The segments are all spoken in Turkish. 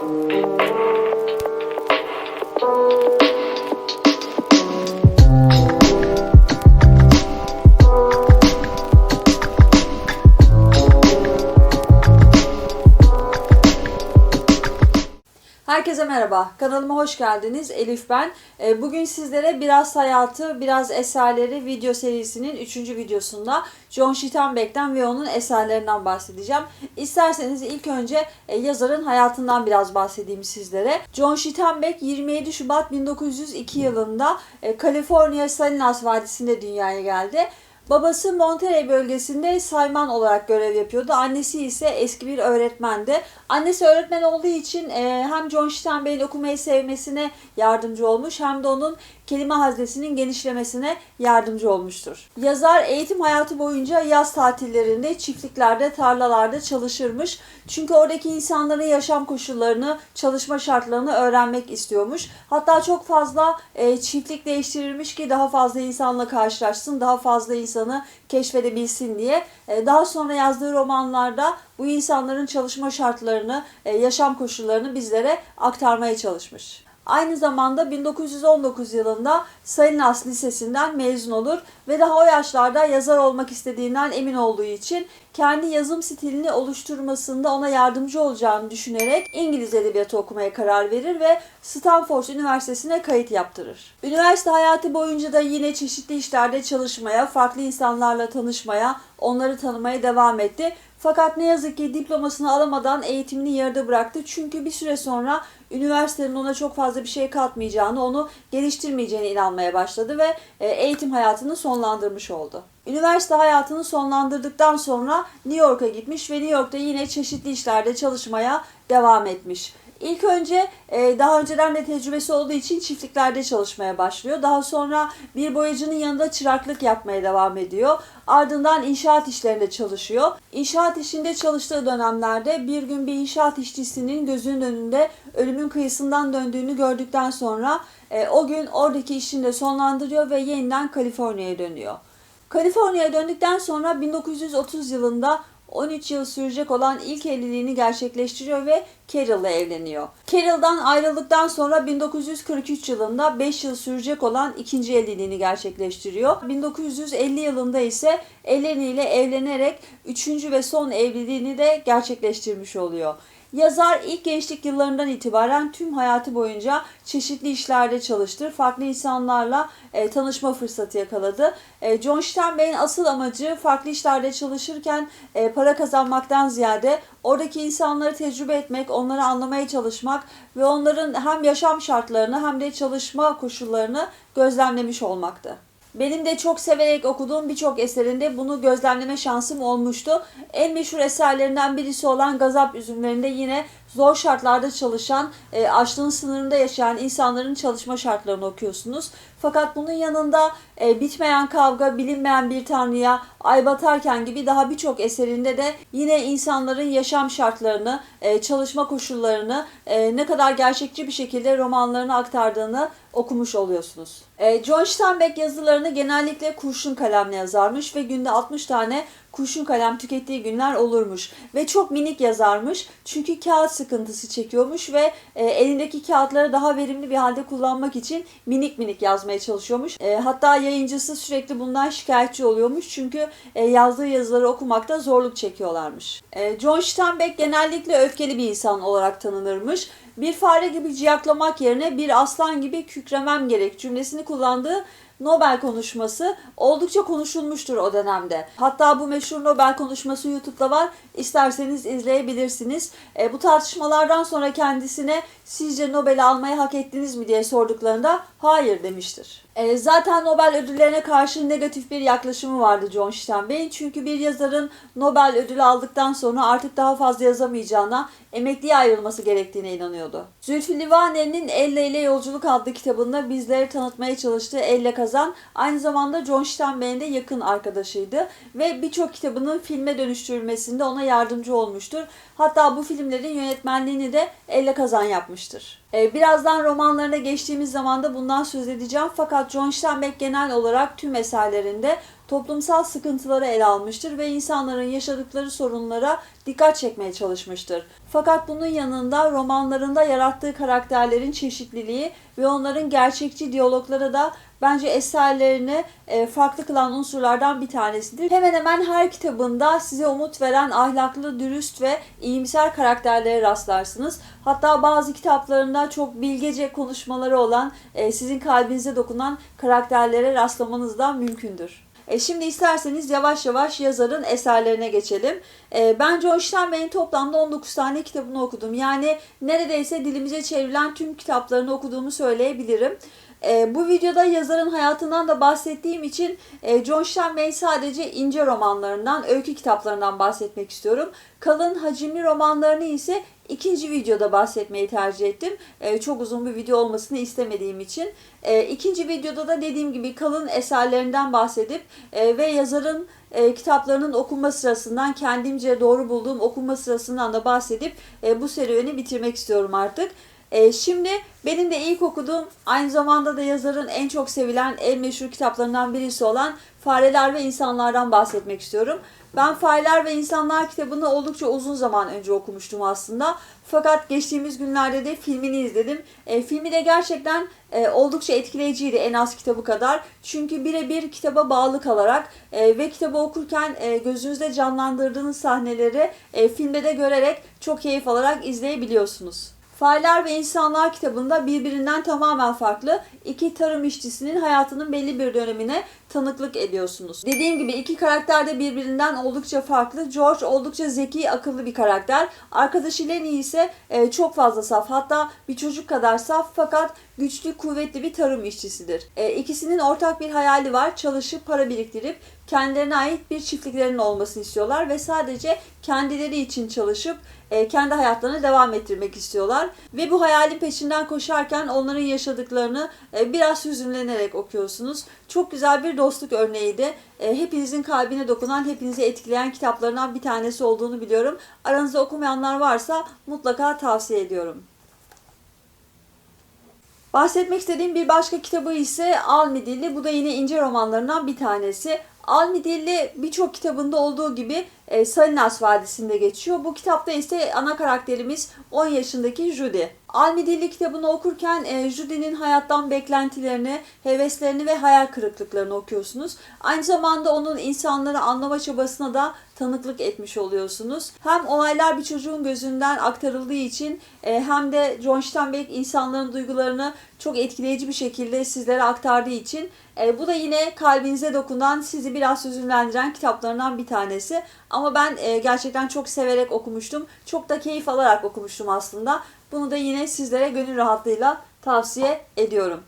Thank you. Merhaba. Kanalıma hoş geldiniz. Elif ben. Ee, Bugün sizlere biraz hayatı, biraz eserleri video serisinin 3. videosunda John Steinbeck'ten ve onun eserlerinden bahsedeceğim. İsterseniz ilk önce e, yazarın hayatından biraz bahsedeyim sizlere. John Steinbeck 27 Şubat 1902 yılında e, Kaliforniya Salinas Vadisi'nde dünyaya geldi. Babası Monterey bölgesinde sayman olarak görev yapıyordu. Annesi ise eski bir öğretmendi. Annesi öğretmen olduğu için hem John Steinbeck'in okumayı sevmesine yardımcı olmuş hem de onun kelime haznesinin genişlemesine yardımcı olmuştur. Yazar eğitim hayatı boyunca yaz tatillerinde çiftliklerde, tarlalarda çalışırmış. Çünkü oradaki insanların yaşam koşullarını, çalışma şartlarını öğrenmek istiyormuş. Hatta çok fazla e, çiftlik değiştirilmiş ki daha fazla insanla karşılaşsın, daha fazla insanı keşfedebilsin diye. E, daha sonra yazdığı romanlarda bu insanların çalışma şartlarını, e, yaşam koşullarını bizlere aktarmaya çalışmış. Aynı zamanda 1919 yılında Salinas Lisesi'nden mezun olur ve daha o yaşlarda yazar olmak istediğinden emin olduğu için kendi yazım stilini oluşturmasında ona yardımcı olacağını düşünerek İngiliz edebiyatı okumaya karar verir ve Stanford Üniversitesi'ne kayıt yaptırır. Üniversite hayatı boyunca da yine çeşitli işlerde çalışmaya, farklı insanlarla tanışmaya, onları tanımaya devam etti. Fakat ne yazık ki diplomasını alamadan eğitimini yarıda bıraktı. Çünkü bir süre sonra üniversitenin ona çok fazla bir şey katmayacağını, onu geliştirmeyeceğine inanmaya başladı ve e, eğitim hayatını sonlandırmış oldu. Üniversite hayatını sonlandırdıktan sonra New York'a gitmiş ve New York'ta yine çeşitli işlerde çalışmaya devam etmiş. İlk önce e, daha önceden de tecrübesi olduğu için çiftliklerde çalışmaya başlıyor. Daha sonra bir boyacının yanında çıraklık yapmaya devam ediyor. Ardından inşaat işlerinde çalışıyor. İnşaat işinde çalıştığı dönemlerde bir gün bir inşaat işçisinin gözünün önünde ölümün kıyısından döndüğünü gördükten sonra e, o gün oradaki işini de sonlandırıyor ve yeniden Kaliforniya'ya dönüyor. Kaliforniya'ya döndükten sonra 1930 yılında 13 yıl sürecek olan ilk evliliğini gerçekleştiriyor ve Carol'la evleniyor. Carol'dan ayrıldıktan sonra 1943 yılında 5 yıl sürecek olan ikinci evliliğini gerçekleştiriyor. 1950 yılında ise Eleni ile evlenerek üçüncü ve son evliliğini de gerçekleştirmiş oluyor. Yazar ilk gençlik yıllarından itibaren tüm hayatı boyunca çeşitli işlerde çalıştı. Farklı insanlarla e, tanışma fırsatı yakaladı. E, John Steinbeck'in asıl amacı farklı işlerde çalışırken e, para kazanmaktan ziyade oradaki insanları tecrübe etmek, onları anlamaya çalışmak ve onların hem yaşam şartlarını hem de çalışma koşullarını gözlemlemiş olmaktı. Benim de çok severek okuduğum birçok eserinde bunu gözlemleme şansım olmuştu. En meşhur eserlerinden birisi olan Gazap Üzümlerinde yine zor şartlarda çalışan, e, açlığın sınırında yaşayan insanların çalışma şartlarını okuyorsunuz. Fakat bunun yanında e, bitmeyen kavga, bilinmeyen bir tanrıya, ay batarken gibi daha birçok eserinde de yine insanların yaşam şartlarını, e, çalışma koşullarını e, ne kadar gerçekçi bir şekilde romanlarına aktardığını okumuş oluyorsunuz. E, John Steinbeck yazılarını genellikle kurşun kalemle yazarmış ve günde 60 tane kurşun kalem tükettiği günler olurmuş. Ve çok minik yazarmış çünkü kağıt sıkıntısı çekiyormuş ve e, elindeki kağıtları daha verimli bir halde kullanmak için minik minik yazmaya çalışıyormuş. E, hatta yayıncısı sürekli bundan şikayetçi oluyormuş çünkü e, yazdığı yazıları okumakta zorluk çekiyorlarmış. E, John Steinbeck genellikle öfkeli bir insan olarak tanınırmış. Bir fare gibi ciyaklamak yerine bir aslan gibi kükremem gerek cümlesini kullandığı Nobel konuşması oldukça konuşulmuştur o dönemde. Hatta bu meşhur Nobel konuşması YouTube'da var. İsterseniz izleyebilirsiniz. E, bu tartışmalardan sonra kendisine sizce Nobel'i almayı hak ettiniz mi diye sorduklarında hayır demiştir. E, zaten Nobel ödüllerine karşı negatif bir yaklaşımı vardı John Steinbeck'in. Çünkü bir yazarın Nobel ödülü aldıktan sonra artık daha fazla yazamayacağına, emekliye ayrılması gerektiğine inanıyordu. Zülfü Livaneli'nin Elle ile Yolculuk adlı kitabında bizleri tanıtmaya çalıştığı Elle Kazan aynı zamanda John Steinbeck'in de yakın arkadaşıydı ve birçok kitabının filme dönüştürülmesinde ona yardımcı olmuştur. Hatta bu filmlerin yönetmenliğini de Elle Kazan yapmıştır. Ee, birazdan romanlarına geçtiğimiz zaman da bundan söz edeceğim fakat John Steinbeck genel olarak tüm eserlerinde toplumsal sıkıntıları ele almıştır ve insanların yaşadıkları sorunlara dikkat çekmeye çalışmıştır. Fakat bunun yanında romanlarında yarattığı karakterlerin çeşitliliği ve onların gerçekçi diyalogları da bence eserlerini e, farklı kılan unsurlardan bir tanesidir. Hemen hemen her kitabında size umut veren ahlaklı, dürüst ve iyimser karakterlere rastlarsınız. Hatta bazı kitaplarında çok bilgece konuşmaları olan, e, sizin kalbinize dokunan karakterlere rastlamanız da mümkündür. E şimdi isterseniz yavaş yavaş yazarın eserlerine geçelim. E, ben John Steinbeck'in toplamda 19 tane kitabını okudum. Yani neredeyse dilimize çevrilen tüm kitaplarını okuduğumu söyleyebilirim. E, bu videoda yazarın hayatından da bahsettiğim için e, John Steinbeck sadece ince romanlarından, öykü kitaplarından bahsetmek istiyorum. Kalın hacimli romanlarını ise ikinci videoda bahsetmeyi tercih ettim. E, çok uzun bir video olmasını istemediğim için. E, ikinci videoda da dediğim gibi kalın eserlerinden bahsedip e, ve yazarın e, kitaplarının okunma sırasından kendimce doğru bulduğum okunma sırasından da bahsedip e, bu serüveni bitirmek istiyorum artık. E, şimdi benim de ilk okuduğum aynı zamanda da yazarın en çok sevilen en meşhur kitaplarından birisi olan Fareler ve İnsanlardan bahsetmek istiyorum. Ben Fareler ve İnsanlar kitabını oldukça uzun zaman önce okumuştum aslında. Fakat geçtiğimiz günlerde de filmini izledim. E, filmi de gerçekten e, oldukça etkileyiciydi en az kitabı kadar. Çünkü birebir kitaba bağlı kalarak e, ve kitabı okurken e, gözünüzde canlandırdığınız sahneleri e, filmde de görerek çok keyif alarak izleyebiliyorsunuz. Fareler ve İnsanlar kitabında birbirinden tamamen farklı iki tarım işçisinin hayatının belli bir dönemine tanıklık ediyorsunuz. Dediğim gibi iki karakter de birbirinden oldukça farklı. George oldukça zeki, akıllı bir karakter. Arkadaşı Lenny ise e, çok fazla saf. Hatta bir çocuk kadar saf fakat güçlü, kuvvetli bir tarım işçisidir. E, ikisinin ortak bir hayali var. Çalışıp para biriktirip kendilerine ait bir çiftliklerinin olmasını istiyorlar ve sadece kendileri için çalışıp e, kendi hayatlarını devam ettirmek istiyorlar. Ve bu hayalin peşinden koşarken onların yaşadıklarını e, biraz hüzünlenerek okuyorsunuz. Çok güzel bir dostluk örneğiydi. E, hepinizin kalbine dokunan, hepinizi etkileyen kitaplarından bir tanesi olduğunu biliyorum. Aranızda okumayanlar varsa mutlaka tavsiye ediyorum. Bahsetmek istediğim bir başka kitabı ise Almidilli. Bu da yine ince romanlarından bir tanesi. Almidilli birçok kitabında olduğu gibi e, Salinas Vadisi'nde geçiyor. Bu kitapta ise ana karakterimiz 10 yaşındaki Judy. Almidilli kitabını okurken e, Judy'nin hayattan beklentilerini, heveslerini ve hayal kırıklıklarını okuyorsunuz. Aynı zamanda onun insanları anlama çabasına da tanıklık etmiş oluyorsunuz. Hem olaylar bir çocuğun gözünden aktarıldığı için e, hem de John Steinbeck insanların duygularını çok etkileyici bir şekilde sizlere aktardığı için e, bu da yine kalbinize dokunan, sizi biraz hüzünlendiren kitaplarından bir tanesi. Ama ben e, gerçekten çok severek okumuştum. Çok da keyif alarak okumuştum aslında. Bunu da yine sizlere gönül rahatlığıyla tavsiye ediyorum.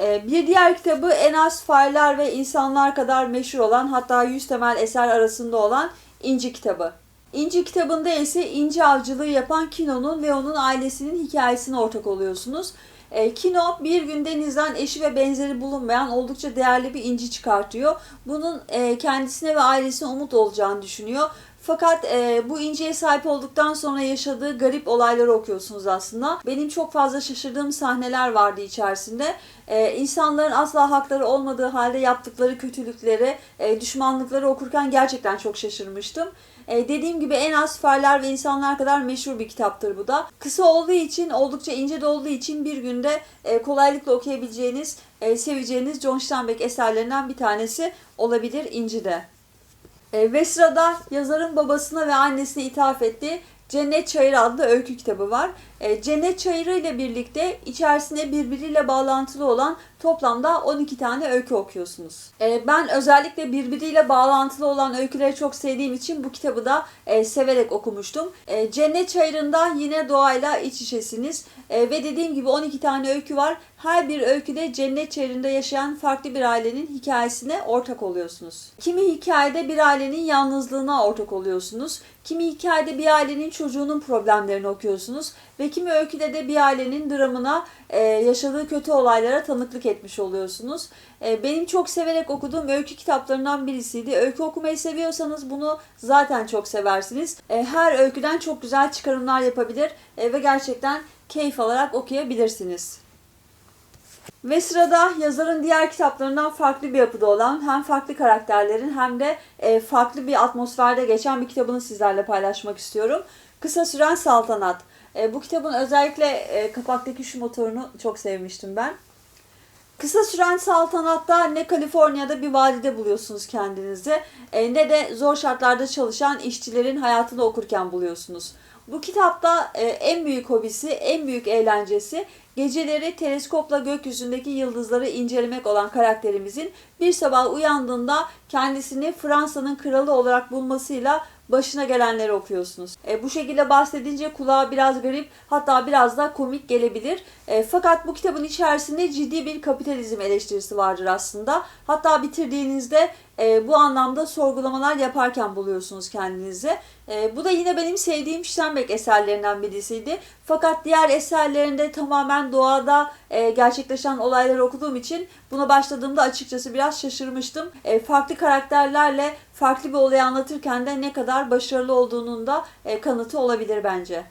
E, bir diğer kitabı en az fareler ve insanlar kadar meşhur olan hatta 100 temel eser arasında olan İnci kitabı. İnci kitabında ise inci avcılığı yapan Kino'nun ve onun ailesinin hikayesine ortak oluyorsunuz. E, Kino bir gün denizden eşi ve benzeri bulunmayan oldukça değerli bir inci çıkartıyor. Bunun e, kendisine ve ailesine umut olacağını düşünüyor. Fakat e, bu inciye sahip olduktan sonra yaşadığı garip olayları okuyorsunuz aslında. Benim çok fazla şaşırdığım sahneler vardı içerisinde. E, insanların asla hakları olmadığı halde yaptıkları kötülükleri, e, düşmanlıkları okurken gerçekten çok şaşırmıştım. E, dediğim gibi en az Farlar ve insanlar kadar meşhur bir kitaptır bu da. Kısa olduğu için, oldukça ince de olduğu için bir günde e, kolaylıkla okuyabileceğiniz, e, seveceğiniz John Steinbeck eserlerinden bir tanesi olabilir İnci'de. E, ve sırada yazarın babasına ve annesine ithaf ettiği Cennet Çayırı adlı öykü kitabı var. E, Cennet Çayırı ile birlikte içerisinde birbiriyle bağlantılı olan toplamda 12 tane öykü okuyorsunuz. E, ben özellikle birbiriyle bağlantılı olan öyküleri çok sevdiğim için bu kitabı da e, severek okumuştum. Cennet Çayırı'nda yine doğayla iç içesiniz ve dediğim gibi 12 tane öykü var. Her bir öyküde cennet çayırında yaşayan farklı bir ailenin hikayesine ortak oluyorsunuz. Kimi hikayede bir ailenin yalnızlığına ortak oluyorsunuz. Kimi hikayede bir ailenin çocuğunun problemlerini okuyorsunuz ve kimi öyküde de bir ailenin dramına, e, yaşadığı kötü olaylara tanıklık etmiş oluyorsunuz. E, benim çok severek okuduğum öykü kitaplarından birisiydi. Öykü okumayı seviyorsanız bunu zaten çok seversiniz. E, her öyküden çok güzel çıkarımlar yapabilir e, ve gerçekten keyif alarak okuyabilirsiniz. Ve sırada yazarın diğer kitaplarından farklı bir yapıda olan hem farklı karakterlerin hem de e, farklı bir atmosferde geçen bir kitabını sizlerle paylaşmak istiyorum. Kısa Süren Saltanat. E, bu kitabın özellikle e, kapaktaki şu motorunu çok sevmiştim ben. Kısa süren saltanatta ne Kaliforniya'da bir vadide buluyorsunuz kendinizi e, ne de zor şartlarda çalışan işçilerin hayatını okurken buluyorsunuz. Bu kitapta e, en büyük hobisi, en büyük eğlencesi geceleri teleskopla gökyüzündeki yıldızları incelemek olan karakterimizin bir sabah uyandığında kendisini Fransa'nın kralı olarak bulmasıyla başına gelenleri okuyorsunuz. E, bu şekilde bahsedince kulağa biraz garip hatta biraz da komik gelebilir. E, fakat bu kitabın içerisinde ciddi bir kapitalizm eleştirisi vardır aslında. Hatta bitirdiğinizde e, bu anlamda sorgulamalar yaparken buluyorsunuz kendinizi. E, bu da yine benim sevdiğim Steinbeck eserlerinden birisiydi. Fakat diğer eserlerinde tamamen doğada e, gerçekleşen olayları okuduğum için buna başladığımda açıkçası biraz şaşırmıştım. E, farklı karakterlerle farklı bir olayı anlatırken de ne kadar başarılı olduğunun da e, kanıtı olabilir bence.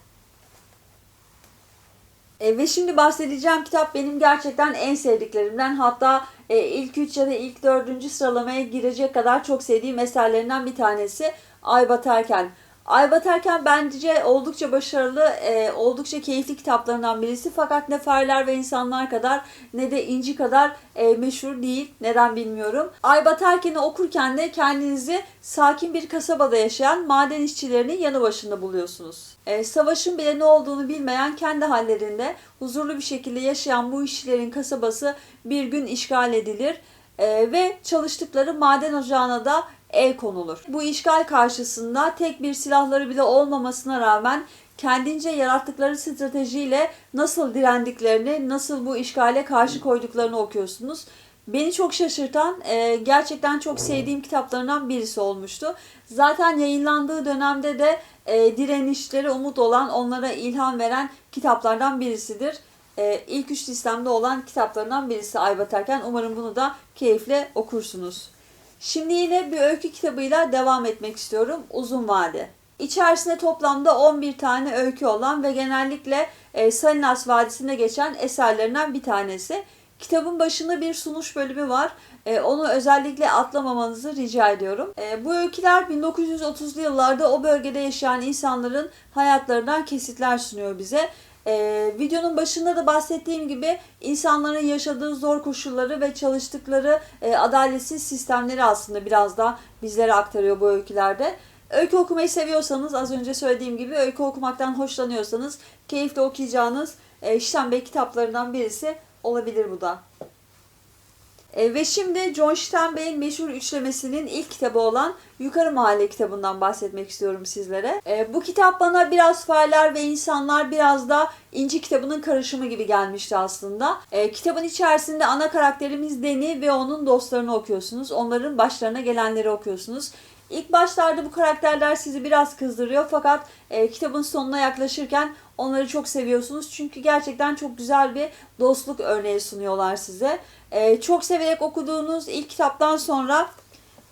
E, ve şimdi bahsedeceğim kitap benim gerçekten en sevdiklerimden. Hatta e, ilk 3 ya da ilk 4. sıralamaya girecek kadar çok sevdiğim eserlerinden bir tanesi Ay Batarken. Ay Batarken bence oldukça başarılı, e, oldukça keyifli kitaplarından birisi. Fakat ne fareler ve insanlar kadar ne de inci kadar e, meşhur değil. Neden bilmiyorum. Ay Batarken'i okurken de kendinizi sakin bir kasabada yaşayan maden işçilerinin yanı başında buluyorsunuz. E, savaşın bile ne olduğunu bilmeyen kendi hallerinde huzurlu bir şekilde yaşayan bu işçilerin kasabası bir gün işgal edilir. E, ve çalıştıkları maden ocağına da el konulur. Bu işgal karşısında tek bir silahları bile olmamasına rağmen kendince yarattıkları stratejiyle nasıl direndiklerini, nasıl bu işgale karşı koyduklarını okuyorsunuz. Beni çok şaşırtan, e, gerçekten çok sevdiğim kitaplarından birisi olmuştu. Zaten yayınlandığı dönemde de e, direnişleri umut olan, onlara ilham veren kitaplardan birisidir. E, ilk üç listemde olan kitaplarından birisi Ay Batarken. Umarım bunu da keyifle okursunuz. Şimdi yine bir öykü kitabıyla devam etmek istiyorum. Uzun Vade. İçerisinde toplamda 11 tane öykü olan ve genellikle e, Salinas Vadisi'nde geçen eserlerinden bir tanesi. Kitabın başında bir sunuş bölümü var. E, onu özellikle atlamamanızı rica ediyorum. E, bu öyküler 1930'lu yıllarda o bölgede yaşayan insanların hayatlarından kesitler sunuyor bize. Ee, videonun başında da bahsettiğim gibi insanların yaşadığı zor koşulları ve çalıştıkları e, adaletsiz sistemleri aslında biraz da bizlere aktarıyor bu öykülerde. Öykü okumayı seviyorsanız az önce söylediğim gibi öykü okumaktan hoşlanıyorsanız keyifle okuyacağınız e, Steinbeck kitaplarından birisi olabilir bu da. E, ve şimdi John Steinbeck'in meşhur üçlemesinin ilk kitabı olan Yukarı Mahalle kitabından bahsetmek istiyorum sizlere. E, bu kitap bana biraz fareler ve insanlar biraz da İnci kitabının karışımı gibi gelmişti aslında. E, kitabın içerisinde ana karakterimiz Deni ve onun dostlarını okuyorsunuz. Onların başlarına gelenleri okuyorsunuz. İlk başlarda bu karakterler sizi biraz kızdırıyor fakat e, kitabın sonuna yaklaşırken onları çok seviyorsunuz. Çünkü gerçekten çok güzel bir dostluk örneği sunuyorlar size. E, çok severek okuduğunuz ilk kitaptan sonra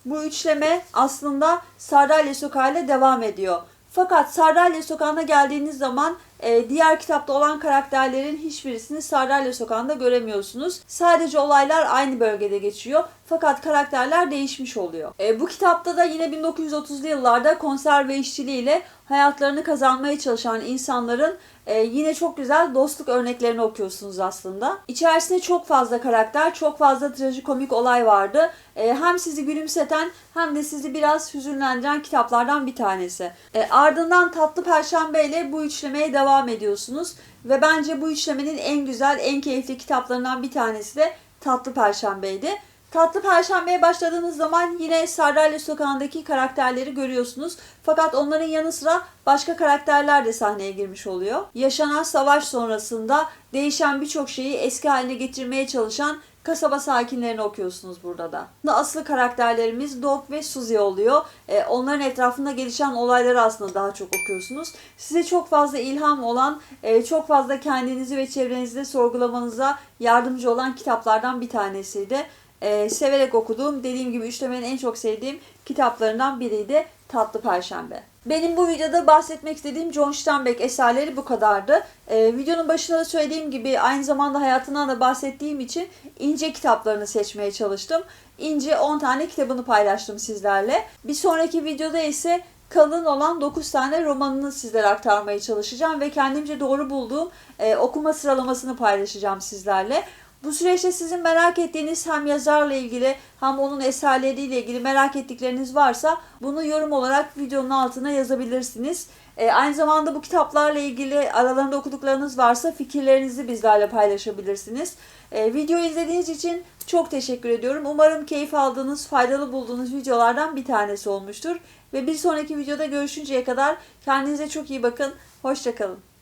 bu üçleme aslında Sardalya Sokağı ile devam ediyor. Fakat Sardalya Sokağı'na geldiğiniz zaman e, diğer kitapta olan karakterlerin hiçbirisini Sardalya Sokağı'nda göremiyorsunuz. Sadece olaylar aynı bölgede geçiyor. Fakat karakterler değişmiş oluyor. E, bu kitapta da yine 1930'lu yıllarda konserve işçiliğiyle hayatlarını kazanmaya çalışan insanların e, yine çok güzel dostluk örneklerini okuyorsunuz aslında. İçerisinde çok fazla karakter, çok fazla trajikomik olay vardı. E, hem sizi gülümseten hem de sizi biraz hüzünlendiren kitaplardan bir tanesi. E, ardından Tatlı Perşembe ile bu üçlemeye devam ediyorsunuz. Ve bence bu üçlemenin en güzel, en keyifli kitaplarından bir tanesi de Tatlı Perşembe'ydi. Tatlı Perşembe'ye başladığınız zaman yine Sardalya Sokağı'ndaki karakterleri görüyorsunuz. Fakat onların yanı sıra başka karakterler de sahneye girmiş oluyor. Yaşanan savaş sonrasında değişen birçok şeyi eski haline getirmeye çalışan kasaba sakinlerini okuyorsunuz burada da. Aslı karakterlerimiz Dog ve Suzy oluyor. Ee, onların etrafında gelişen olayları aslında daha çok okuyorsunuz. Size çok fazla ilham olan, e, çok fazla kendinizi ve çevrenizde sorgulamanıza yardımcı olan kitaplardan bir tanesiydi e, severek okuduğum, dediğim gibi üçlemenin en çok sevdiğim kitaplarından biriydi Tatlı Perşembe. Benim bu videoda bahsetmek istediğim John Steinbeck eserleri bu kadardı. Ee, videonun başında da söylediğim gibi aynı zamanda hayatından da bahsettiğim için ince kitaplarını seçmeye çalıştım. İnce 10 tane kitabını paylaştım sizlerle. Bir sonraki videoda ise kalın olan 9 tane romanını sizlere aktarmaya çalışacağım ve kendimce doğru bulduğum e, okuma sıralamasını paylaşacağım sizlerle. Bu süreçte sizin merak ettiğiniz hem yazarla ilgili hem onun eserleriyle ilgili merak ettikleriniz varsa bunu yorum olarak videonun altına yazabilirsiniz. E, aynı zamanda bu kitaplarla ilgili aralarında okuduklarınız varsa fikirlerinizi bizlerle paylaşabilirsiniz. E, videoyu izlediğiniz için çok teşekkür ediyorum. Umarım keyif aldığınız, faydalı bulduğunuz videolardan bir tanesi olmuştur. Ve bir sonraki videoda görüşünceye kadar kendinize çok iyi bakın. Hoşçakalın.